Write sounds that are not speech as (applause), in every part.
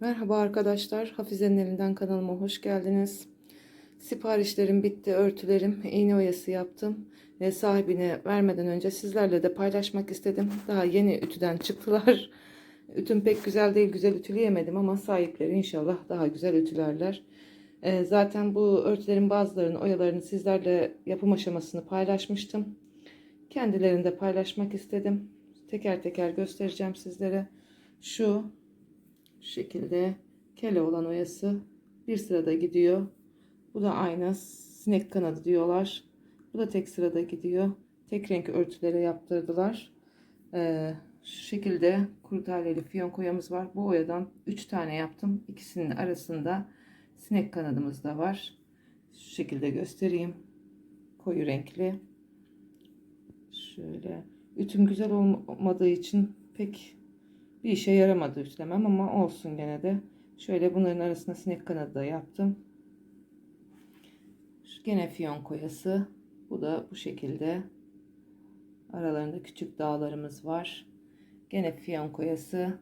Merhaba arkadaşlar. Hafize'nin elinden kanalıma hoş geldiniz. Siparişlerim bitti. Örtülerim, iğne oyası yaptım. Ve sahibine vermeden önce sizlerle de paylaşmak istedim. Daha yeni ütüden çıktılar. (laughs) Ütüm pek güzel değil. Güzel ütüleyemedim ama sahipleri inşallah daha güzel ütülerler. Ee, zaten bu örtülerin bazılarının oyalarını sizlerle yapım aşamasını paylaşmıştım. Kendilerini de paylaşmak istedim. Teker teker göstereceğim sizlere. Şu şu şekilde kele olan oyası bir sırada gidiyor. Bu da aynı sinek kanadı diyorlar. Bu da tek sırada gidiyor. Tek renk örtülere yaptırdılar. Ee, şu şekilde kurdaleli fiyonk oyamız var. Bu oyadan 3 tane yaptım. İkisinin arasında sinek kanadımız da var. Şu şekilde göstereyim. Koyu renkli. Şöyle. Ütüm güzel olmadığı için pek bir işe yaramadı ütülemem ama olsun gene de. Şöyle bunların arasına sinek kanadı da yaptım. Şu gene fiyon koyası. Bu da bu şekilde. Aralarında küçük dağlarımız var. Gene fiyon koyası.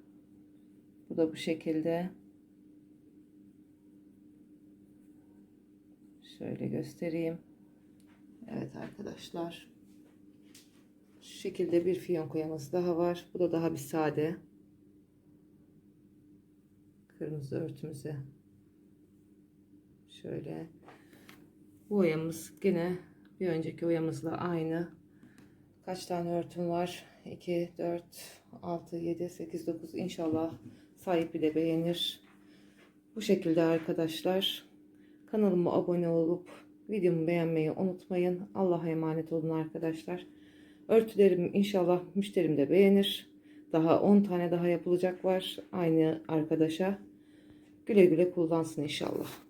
Bu da bu şekilde. Şöyle göstereyim. Evet arkadaşlar. Şu şekilde bir fiyon koyamız daha var. Bu da daha bir sade kırmızı örtümüze. Şöyle. Bu oyamız gene bir önceki oyamızla aynı. Kaç tane örtüm var? 2 4 6 7 8 9 inşallah sahibi de beğenir. Bu şekilde arkadaşlar. Kanalıma abone olup videomu beğenmeyi unutmayın. Allah'a emanet olun arkadaşlar. Örtülerim inşallah müşterim de beğenir daha 10 tane daha yapılacak var aynı arkadaşa. Güle güle kullansın inşallah.